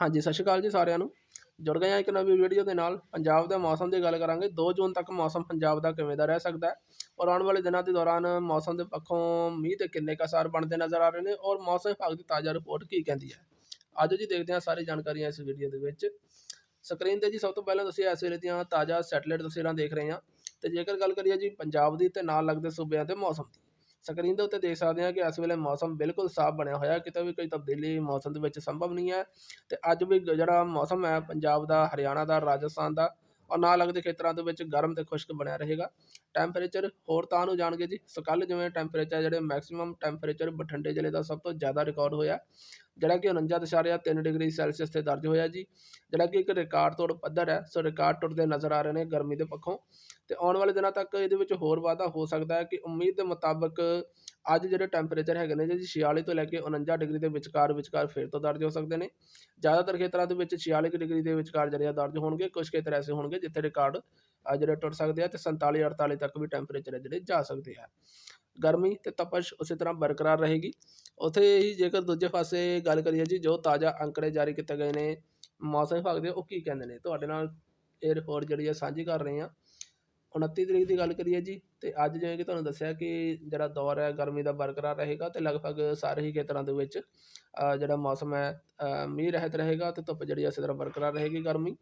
ਹਾਂਜੀ, ਸਤਿ ਸ਼੍ਰੀ ਅਕਾਲ ਜੀ ਸਾਰਿਆਂ ਨੂੰ। ਜੁੜ ਗਏ ਹਾਂ ਇੱਕ ਨਵੀਂ ਵੀਡੀਓ ਦੇ ਨਾਲ। ਪੰਜਾਬ ਦੇ ਮੌਸਮ ਦੀ ਗੱਲ ਕਰਾਂਗੇ 2 ਜੂਨ ਤੱਕ ਮੌਸਮ ਪੰਜਾਬ ਦਾ ਕਿਵੇਂ ਦਾ ਰਹਿ ਸਕਦਾ ਹੈ? ਔਰ ਆਉਣ ਵਾਲੇ ਦਿਨਾਂ ਦੇ ਦੌਰਾਨ ਮੌਸਮ ਦੇ ਪੱਖੋਂ ਮੀਂਹ ਤੇ ਕਿੰਨੇ ਕੁ ਅਸਰ ਬਣਦੇ ਨਜ਼ਰ ਆ ਰਹੇ ਨੇ ਔਰ ਮੌਸਮ ਵਿਭਾਗ ਦੀ ਤਾਜ਼ਾ ਰਿਪੋਰਟ ਕੀ ਕਹਿੰਦੀ ਹੈ? ਅੱਜ ਜੀ ਦੇਖਦੇ ਹਾਂ ਸਾਰੀ ਜਾਣਕਾਰੀਆਂ ਇਸ ਵੀਡੀਓ ਦੇ ਵਿੱਚ। ਸਕਰੀਨ ਤੇ ਜੀ ਸਭ ਤੋਂ ਪਹਿਲਾਂ ਤੁਸੀਂ ਇਸ ਵੇਲੇ ਦੀਆਂ ਤਾਜ਼ਾ ਸੈਟੇਲਾਈਟ ਤਸਵੀਰਾਂ ਦੇਖ ਰਹੇ ਹਾਂ। ਤੇ ਜੇਕਰ ਗੱਲ ਕਰੀਏ ਜੀ ਪੰਜਾਬ ਦੀ ਤੇ ਨਾਲ ਲੱਗਦੇ ਸੂਬਿਆਂ ਦੇ ਮੌਸਮ ਦੀ ਸਕਰੀਨ ਦੇ ਉੱਤੇ ਦੇਖ ਸਕਦੇ ਹਾਂ ਕਿ ਇਸ ਵੇਲੇ ਮੌਸਮ ਬਿਲਕੁਲ ਸਾਫ਼ ਬਣਿਆ ਹੋਇਆ ਕਿਤੇ ਵੀ ਕੋਈ ਤਬਦੀਲੀ ਮੌਸਮ ਦੇ ਵਿੱਚ ਸੰਭਵ ਨਹੀਂ ਹੈ ਤੇ ਅੱਜ ਵੀ ਜਿਹੜਾ ਮੌਸਮ ਹੈ, ਪੰਜਾਬ ਦਾ, ਹਰਿਆਣਾ ਦਾ, ਰਾਜਸਥਾਨ ਦਾ, ਔਰ ਨਾਲ ਲੱਗਦੇ ਖੇਤਰਾਂ ਦੇ ਵਿੱਚ ਗਰਮ ਤੇ ਖੁਸ਼ਕ ਬਣਿਆ ਰਹੇਗਾ। ਟੈਂਪਰੇਚਰ ਹੋਰ ਤਾਂ ਨੂੰ ਜਾਣਗੇ ਜੀ। ਸੋ ਕੱਲ੍ਹ ਜਿਵੇਂ ਟੈਂਪਰੇਚਰ ਜਿਹੜੇ ਮੈਕਸਿਮਮ ਟੈਂਪਰੇਚਰ ਬਠਿੰਡੇ ਜ਼ਿਲ੍ਹੇ ਦਾ ਸਭ ਤੋਂ ਜ਼ਿਆਦਾ ਰਿਕਾਰਡ ਹੋਇਆ। ਜਿਹੜਾ ਕਿ 49.3 ਡਿਗਰੀ ਸੈਲਸੀਅਸ ਤੇ ਦਰਜ ਹੋਇਆ ਜੀ। ਜਿਹੜਾ ਕਿ ਇੱਕ ਰਿਕਾਰਡ ਤੋੜ ਪੱਧਰ ਹੈ, ਸੋ ਰਿਕਾਰਡ ਟੁੱਟਦੇ ਨਜ਼ਰ ਆ ਰਹੇ ਨੇ ਗਰਮੀ ਦੇ ਪੱਖੋਂ। ਤੇ ਆਉਣ ਵਾਲੇ ਦਿਨਾਂ ਤੱਕ ਇਹਦੇ ਵਿੱਚ ਹੋਰ ਵਾਧਾ ਹੋ ਸਕਦਾ ਹੈ ਕਿ ਉਮੀਦ ਦੇ ਮੁਤਾਬਕ ਅੱਜ ਜਿਹੜੇ ਟੈਂਪਰੇਚਰ ਹੈਗੇ ਨੇ ਜੀ 46 ਤੋਂ ਲੈ ਕੇ 49 ਡਿਗਰੀ ਦੇ ਵਿਚਕਾਰ ਵਿਚਕਾਰ ਫਿਰ ਤੋਂ ਦਰਜ ਹੋ ਸਕਦੇ ਨੇ। ਜ਼ਿਆਦਾਤਰ ਖੇਤਰਾਂ ਦੇ ਵਿੱਚ 46 ਕੁ ਡਿਗਰੀ ਦੇ ਵਿਚਕਾਰ ਜਿਹੜੇ ਆ ਦਰਜ ਹੋਣਗੇ ਕੁਝ ਖੇਤਰ ਐਸੇ ਹੋਣਗੇ ਜਿੱਥੇ ਰਿਕਾਰਡ ਜਿਹੜੇ ਟੁੱਟ ਸਕਦੇ ਆ ਤੇ 47 48 ਤੱਕ ਵੀ ਟੈਂਪਰੇਚਰ ਹੈ ਜਿਹੜੇ ਜਾ ਸਕਦੇ ਆ। ਗਰਮੀ ਤੇ ਤਪਸ਼ ਉਸੇ ਤਰ੍ਹਾਂ ਬਰਕਰਾਰ ਰਹੇਗੀ। ਉੱਥੇ ਹੀ ਜੇਕਰ ਦੂਜੇ ਪਾਸੇ ਗੱਲ ਕਰੀਏ ਜੀ, ਜੋ ਤਾਜ਼ਾ ਅੰਕੜੇ ਜਾਰੀ ਕੀਤੇ ਗਏ ਨੇ, ਮੌਸਮ ਵਿਭਾਗ ਦੇ ਉਹ ਕੀ ਕਹਿੰਦੇ ਨੇ? ਤੁਹਾਡੇ ਨਾਲ ਇਹ ਰਿਪੋਰਟ ਜਿਹੜੀ ਆ ਸਾਂਝੀ ਕਰ ਰਹੇ ਹਾਂ। 29 ਤਰੀਕ ਦੀ ਗੱਲ ਕਰੀਏ ਜੀ ਅਤੇ ਅੱਜ ਜਿਵੇਂ ਕਿ ਤੁਹਾਨੂੰ ਦੱਸਿਆ ਕਿ ਜਿਹੜਾ ਦੌਰ ਹੈ, ਗਰਮੀ ਦਾ ਬਰਕਰਾਰ ਰਹੇਗਾ ਅਤੇ ਲਗਭਗ ਸਾਰੇ ਹੀ ਖੇਤਰਾਂ ਦੇ ਵਿੱਚ ਜਿਹੜਾ ਮੌਸਮ ਹੈ ਮੀਂਹ ਰਹਿਤ ਰਹੇਗਾ ਅਤੇ ਧੁੱਪ ਜਿਹੜੀ ਇਸੇ ਤਰ੍ਹਾਂ ਬਰਕਰਾਰ ਰਹੇਗੀ ਗਰਮੀ।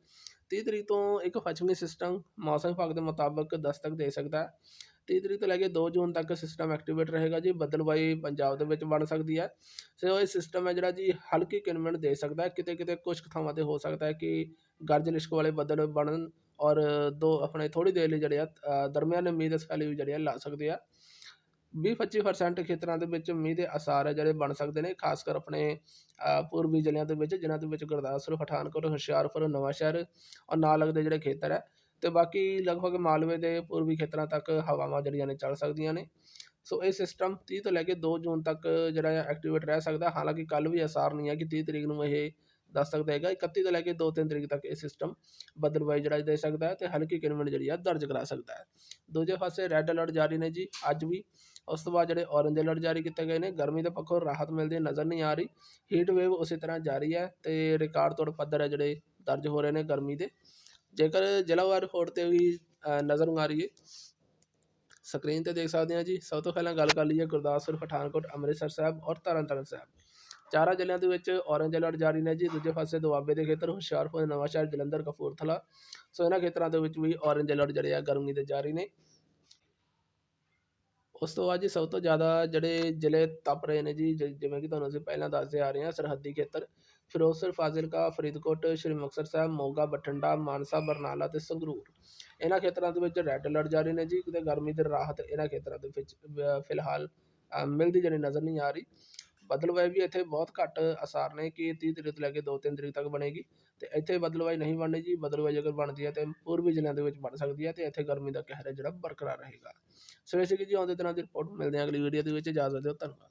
ਤੀਹ ਤਰੀਕ ਤੋਂ ਇੱਕ ਪੱਛਮੀ ਸਿਸਟਮ ਮੌਸਮ ਵਿਭਾਗ ਦੇ ਮੁਤਾਬਕ ਦਸਤਕ ਦੇ ਸਕਦਾ ਹੈ। ਤੀਹ ਤਰੀਕ ਤੋਂ ਲੈ ਕੇ 2 ਜੂਨ ਤੱਕ ਸਿਸਟਮ ਐਕਟੀਵੇਟ ਰਹੇਗਾ ਜੀ, ਬਦਲਵਾਈ ਪੰਜਾਬ ਦੇ ਵਿੱਚ ਬਣ ਸਕਦੀ ਹੈ। ਸੋ ਇਹ ਸਿਸਟਮ ਹੈ ਜਿਹੜਾ ਜੀ ਹਲਕੀ ਕਿਨਮਣ ਦੇ ਸਕਦਾ ਹੈ ਕਿਤੇ ਕਿਤੇ ਕੁਝ ਕੁ ਥਾਵਾਂ ਤੇ ਹੋ ਸਕਦਾ ਹੈ ਕਿ ਗਰਜ ਲਿਸ਼ਕ ਵਾਲੇ ਬੱਦਲ ਬਣਨ ਔਰ ਦੋ ਆਪਣੇ ਥੋੜ੍ਹੀ ਦੇਰ ਲਈ ਜਿਹੜੇ ਆ ਅ, ਦਰਮਿਆਨੇ ਮੀਂਹ ਦੇ ਸੈਲੀ ਵੀ ਜਿਹੜੇ ਆ ਲਾ ਸਕਦੇ ਆ। 20-25% ਖੇਤਰਾਂ ਦੇ ਵਿੱਚ ਮੀਂਹ ਦੇ ਅਸਾਰ ਹੈ ਜਿਹੜੇ ਬਣ ਸਕਦੇ ਨੇ ਖਾਸ ਕਰ ਆਪਣੇ ਪੂਰਬੀ ਜ਼ਿਲ੍ਹਿਆਂ ਦੇ ਵਿੱਚ ਜਿਨ੍ਹਾਂ ਦੇ ਵਿੱਚ ਗੁਰਦਾਸਪੁਰ ਪਠਾਨਕੋਟ ਹੁਸ਼ਿਆਰਪੁਰ ਨਵਾਂਸ਼ਹਿਰ ਔਰ ਨਾਲ ਲੱਗਦੇ ਜਿਹੜੇ ਖੇਤਰ ਹੈ ਤੇ ਬਾਕੀ ਲਗਭਗ ਮਾਲਵੇ ਦੇ ਪੂਰਬੀ ਖੇਤਰਾਂ ਤੱਕ ਹਵਾਵਾਂ ਜਿਹੜੀਆਂ ਨੇ ਚੱਲ ਸਕਦੀਆਂ ਨੇ। ਸੋ ਇਹ ਸਿਸਟਮ 30 ਤੋਂ ਲੈ ਕੇ 2 ਜੂਨ ਤੱਕ ਜਿਹੜਾ ਹੈ ਐਕਟੀਵੇਟ ਰਹਿ ਸਕਦਾ। ਹਾਲਾਂਕਿ ਕੱਲ ਵੀ ਅਸਾਰ ਨਹੀਂ ਹੈ ਕਿ 30 ਤਰੀਕ ਨੂੰ ਇਹ ਦੱਸ ਸਕਦਾ ਹੈਗਾ 31 ਤੋਂ ਲੈ ਕੇ 2-3 ਤਰੀਕ ਤੱਕ ਇਹ ਸਿਸਟਮ ਬਦਲਵਾਈ ਜਿਹੜਾ ਦੇ ਸਕਦਾ ਹੈ ਤੇ ਹਲਕੀ ਕਿਨਮਣ ਜਿਹੜੀ ਆ ਦਰਜ ਕਰਾ ਸਕਦਾ ਹੈ। ਦੂਜੇ ਪਾਸੇ ਰੈੱਡ ਅਲਰਟ ਜਾਰੀ ਨੇ ਜੀ ਅੱਜ ਵੀ। ਉਸ ਤੋਂ ਬਾਅਦ ਜਿਹੜੇ ਔਰੰਜ ਅਲਰਟ ਜਾਰੀ ਕੀਤੇ ਗਏ ਨੇ ਗਰਮੀ ਦੇ ਪੱਖੋਂ ਰਾਹਤ ਮਿਲਦੀ ਨਜ਼ਰ ਨਹੀਂ ਆ ਰਹੀ। ਹੀਟ ਵੇਵ ਉਸੇ ਤਰ੍ਹਾਂ ਜਾਰੀ ਹੈ ਤੇ ਰਿਕਾਰਡ ਤੋੜ ਪੱਧਰ ਹੈ ਜਿਹੜੇ ਦਰਜ ਹੋ ਰਹੇ ਨੇ ਗਰਮੀ ਦੇ। ਜੇਕਰ ਜ਼ਿਲ੍ਹਾਵਾਰ ਰਿਪੋਰਟ ਤੇ ਵੀ ਨਜ਼ਰ ਅ, ਨਜ਼ਰ ਮਾਰੀਏ ਸਕਰੀਨ ਤੇ ਦੇਖ ਸਕਦੇ ਹਾਂ ਜੀ। ਸਭ ਤੋਂ ਪਹਿਲਾਂ ਗੱਲ ਕਰ ਲਈਏ ਗੁਰਦਾਸਪੁਰ ਪਠਾਨਕੋਟ ਅੰਮ੍ਰਿਤਸਰ ਸਾਹਿਬ ਔਰ ਤਰਨਤਾਰਨ ਸਾਹਿਬ। ਚਾਰਾਂ ਜ਼ਿਲ੍ਹਿਆਂ ਦੇ ਵਿੱਚ ਔਰੇਂਜ ਅਲਰਟ ਜਾਰੀ ਨੇ ਜੀ ਦੂਜੇ ਪਾਸੇ ਦੁਆਬੇ ਦੇ ਖੇਤਰ ਹੁਸ਼ਿਆਰਪੁਰ ਨਵਾਂਸ਼ਹਿਰ ਜਲੰਧਰ ਕਪੂਰਥਲਾ। ਸੋ ਇਹਨਾਂ ਖੇਤਰਾਂ ਦੇ ਵਿੱਚ ਵੀ ਔਰੇਂਜ ਅਲਰਟ ਜਿਹੜੇ ਆ ਗਰਮੀ ਦੇ ਜਾਰੀ ਨੇ। ਉਸ ਤੋਂ ਬਾਅਦ ਜੀ ਸਭ ਤੋਂ ਜ਼ਿਆਦਾ ਜਿਹੜੇ ਜ਼ਿਲ੍ਹੇ ਤਪ ਰਹੇ ਨੇ ਜੀ ਜਿ- ਜਿਵੇਂ ਕਿ ਤੁਹਾਨੂੰ ਅਸੀਂ ਪਹਿਲਾਂ ਦੱਸਦੇ ਆ ਰਹੇ ਹਾਂ ਸਰਹੱਦੀ ਖੇਤਰ। ਫਿਰੋਜ਼ਪੁਰ ਫਾਜ਼ਿਲਕਾ ਫਰੀਦਕੋਟ ਸ਼੍ਰੀ ਮੁਕਤਸਰ ਸਾਹਿਬ ਮੋਗਾ ਬਠਿੰਡਾ ਮਾਨਸਾ ਬਰਨਾਲਾ ਤੇ ਸੰਗਰੂਰ। ਇਹਨਾਂ ਖੇਤਰਾਂ ਦੇ ਵਿੱਚ ਰੈੱਡ ਅਲਰਟ ਜਾਰੀ ਨੇ ਜੀ ਕਿਤੇ ਗਰਮੀ ਦੀ ਰਾਹਤ ਇਹਨਾਂ ਖੇਤਰਾਂ ਦੇ ਵਿੱਚ ਅ, ਫਿਲਹਾਲ ਅ, ਮਿਲਦੀ ਜਿਹੜੀ ਨਜ਼ਰ ਨਹੀਂ ਆ ਰਹੀ। ਬਦਲਵਾਈ ਵੀ ਇੱਥੇ ਬਹੁਤ ਘੱਟ ਅਸਾਰ ਨੇ ਕਿ 30 ਤਰੀਕ ਤੋਂ ਲੈ ਕੇ 2-3 ਤਰੀਕ ਤੱਕ ਬਣੇਗੀ ਤੇ ਇੱਥੇ ਬਦਲਵਾਈ ਨਹੀਂ ਬਣਨੀ ਜੀ ਬਦਲਵਾਈ ਅਗਰ ਬਣਦੀ ਹੈ ਤੇ ਪੂਰਬੀ ਜ਼ਿਲ੍ਹਿਆਂ ਦੇ ਵਿੱਚ ਬਣ ਸਕਦੀ ਹੈ ਤੇ ਇੱਥੇ ਗਰਮੀ ਦਾ ਕਹਿਰ ਹੈ ਜਿਹੜਾ ਬਰਕਰਾਰ ਰਹੇਗਾ। ਸੋ ਇਹ ਸੀ ਜੀ ਆਉਂਦੇ ਦਿਨਾਂ ਦੀ ਰਿਪੋਰਟ ਮਿਲਦੇ ਹਾਂ ਅਗਲੀ ਵੀਡੀਓ ਦੇ ਵਿੱਚ। ਇਜਾਜ਼ਤ ਦਿਓ, ਧੰਨਵਾਦ।